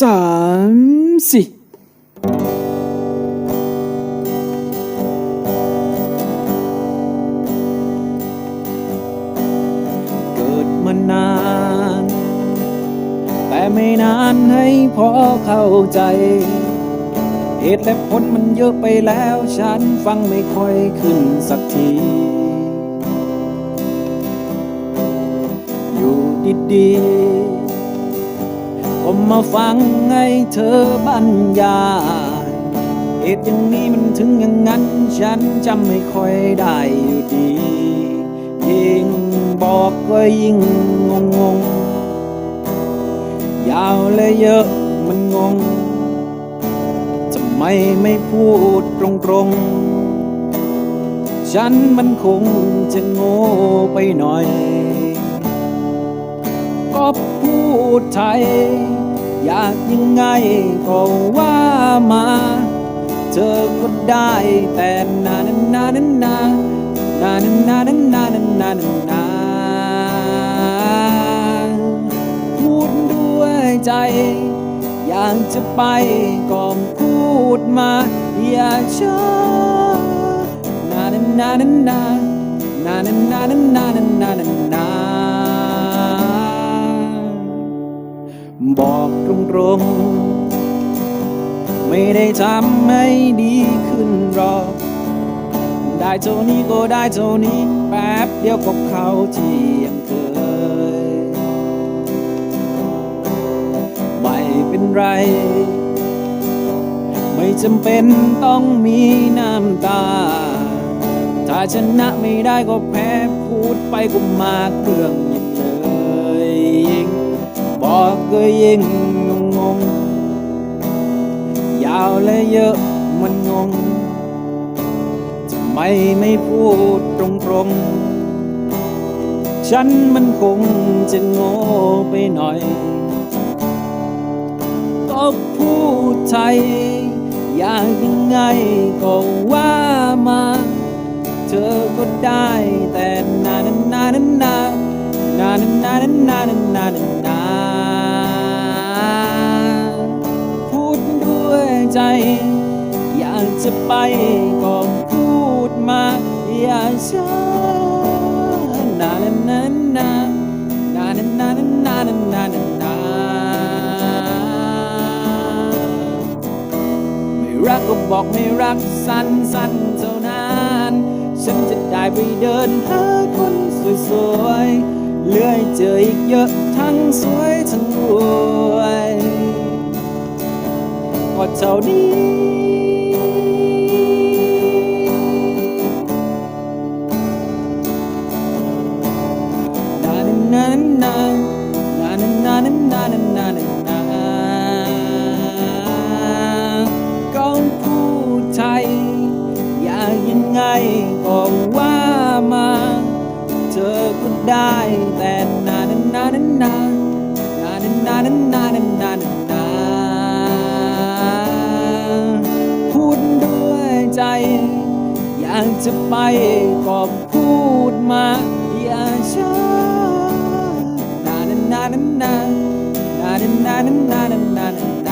สามสี่เกิดมานาน แต่ไม่นานให้พอเข้าใจ เหตุและผลมันเยอะไปแล้ว ฉันฟังไม่ค่อยขึ้นสักที อยู่ดีๆ มาฟังให้เธอบรรยายเหตุอย่างนี้มันถึงอย่างนั้น ฉันจำไม่ค่อยได้อยู่ดี ยิ่งบอกก็ยิ่งงงงๆยาวและเยอะมันงงทำไมไม่พูดตรงๆ ฉันมันคงจะโง่ไปหน่อย ก็พูดไทย อยากยังไงก็ว่ามา เธอก็ได้แต่นานานานานานานานานานานานานาพูดด้วยใจ อยากจะไปก็พูดมา อย่าช้านานานานานานานานานานา ตรง ไม่ได้ทำให้ดีขึ้นหรอก ได้เท่านี้ก็ได้เท่านี้แป๊บเดียวก็เขาที่ยังเคย ไม่เป็นไร ไม่จำเป็นต้องมีน้ำตา ถ้าชนะไม่ได้ก็แพ้พูดไปก็มากเรื่องยิ่งเลยยิ่งบอกก็ยิ่ง ง ยาวและเยอะมันงงทำไมไม่พูดตรงๆ ฉันมันคงจะโง่ไปหน่อย ก็พูดไทย อยากยังไงก็ว่ามา เธอก็ได้แต่นานานานานานานานานานานานานาพู ใจ อยากจะไปก็พูดมา อย่าช้านานนั้นนานานนานนานนานนานไม่รักก็บอกไม่รักสั้นสั้นเท่านั้นฉันจะได้ไปเดินหาคนสวยๆเลื่อยเจออีกเยอะทั้งสวยทั้งรวย ก็เท่านี้ นานานานานานานานานานานาก็พูดไทย อยากยังไงก็ว่ามา เธอก็ได้แต่นานานานานานานานานานา อยากจะไปก็พูดมาอย่าช้านานานานานานานานานานา